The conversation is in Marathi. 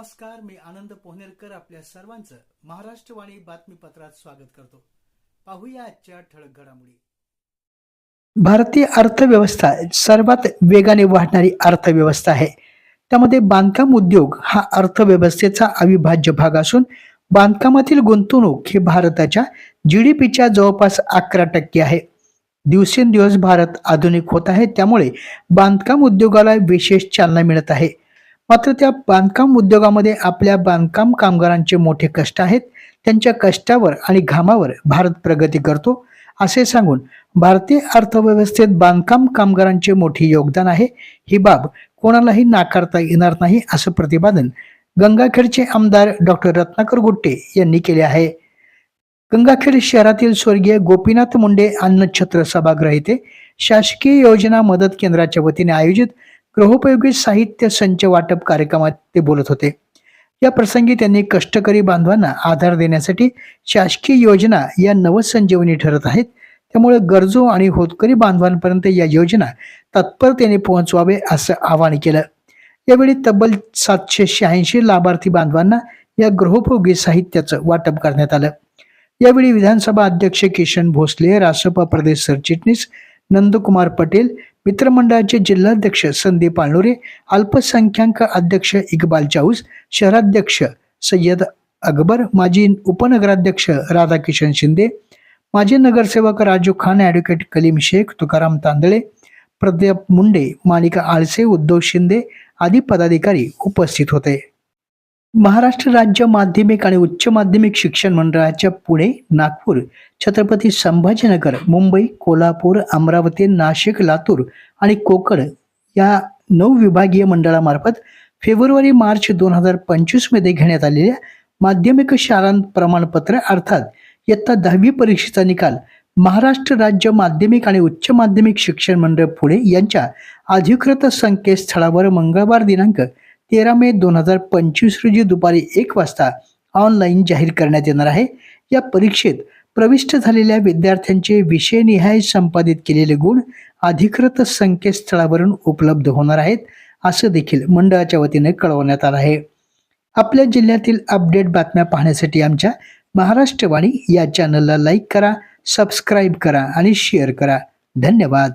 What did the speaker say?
नमस्कार मी आनंद पोहनेरकर आपल्या सर्वांचं महाराष्ट्रवाणी बातमीपत्रात स्वागत करतो. पाहूया आजच्या ठळक घडामोडी. भारतीय अर्थव्यवस्था सर्वात वेगाने वाढणारी अर्थव्यवस्था आहे. त्यामध्ये बांधकाम उद्योग हा अर्थव्यवस्थेचा अविभाज्य भाग असून बांधकामातील गुंतवणूक ही भारताच्या जी डी पीच्या जवळपास अकरा टक्के आहे. दिवसेंदिवस भारत आधुनिक होत आहे त्यामुळे बांधकाम उद्योगाला विशेष चालना मिळत आहे. मात्र त्या बांधकाम उद्योगामध्ये आपल्या बांधकाम कामगारांचे मोठे कष्ट आहेत. त्यांच्या कष्टावर आणि घामावर भारत प्रगती करतो असे सांगून भारतीय अर्थव्यवस्थेत बांधकाम कामगारांचे मोठे योगदान आहे. ही बाब कोणालाही नाकारता येणार नाही असं प्रतिपादन गंगाखेडचे आमदार डॉक्टर रत्नाकर गुट्टे यांनी केले आहे. गंगाखेड शहरातील स्वर्गीय गोपीनाथ मुंडे अन्नछत्र सभागृह येथे शासकीय योजना मदत केंद्राच्या वतीने आयोजित गृहोपयोगी साहित्य संच वाटप कार्यक्रमात ते बोलत होते. या प्रसंगी त्यांनी कष्टकरी बांधवांना आधार देण्यासाठी शासकीय योजना या नवसंजीवनी ठरत आहेत. त्यामुळे गरजू आणि होतकरी बांधवांपर्यंत या योजना तत्परतेने पोहोचवावे असं आवाहन केलं. यावेळी तब्बल सातशे शहाऐंशी लाभार्थी बांधवांना या गृहोपयोगी साहित्याचं वाटप करण्यात आलं. यावेळी विधानसभा अध्यक्ष किशन भोसले रासपा प्रदेश सरचिटणीस नंदकुमार पटेल मित्रमंडळाचे जिल्हाध्यक्ष संदीप आळनुरे अल्पसंख्याक अध्यक्ष इक्बाल चाऊस शहराध्यक्ष सय्यद अकबर माजी उपनगराध्यक्ष राधाकिशन शिंदे माजी नगरसेवक राजू खान ॲडव्होकेट कलीम शेख तुकाराम तांदळे प्रदीप मुंडे मालिका आळसे उद्धव शिंदे आदी पदाधिकारी उपस्थित होते. महाराष्ट्र राज्य माध्यमिक आणि उच्च माध्यमिक शिक्षण मंडळाच्या पुणे नागपूर छत्रपती संभाजीनगर मुंबई कोल्हापूर अमरावती नाशिक लातूर आणि कोकण या नऊ विभागीय मंडळामार्फत फेब्रुवारी मार्च दोन हजार पंचवीसमध्ये घेण्यात आलेल्या माध्यमिक शाळां प्रमाणपत्र अर्थात इयत्ता दहावी परीक्षेचा निकाल महाराष्ट्र राज्य माध्यमिक आणि उच्च माध्यमिक शिक्षण मंडळ पुणे यांच्या अधिकृत संकेतस्थळावर मंगळवार दिनांक तेरा मे दोन हजार पंचवीस रोजी दुपारी एक वाजता ऑनलाईन जाहीर करण्यात येणार आहे. या परीक्षेत प्रविष्ट झालेल्या विद्यार्थ्यांचे विषयनिहाय संपादित केलेले गुण अधिकृत संकेतस्थळावरून उपलब्ध होणार आहेत असं देखील मंडळाच्या वतीने कळवण्यात आलं आहे. आपल्या जिल्ह्यातील अपडेट बातम्या पाहण्यासाठी आमच्या महाराष्ट्रवाणी या चॅनलला लाईक करा सबस्क्राईब करा आणि शेअर करा. धन्यवाद.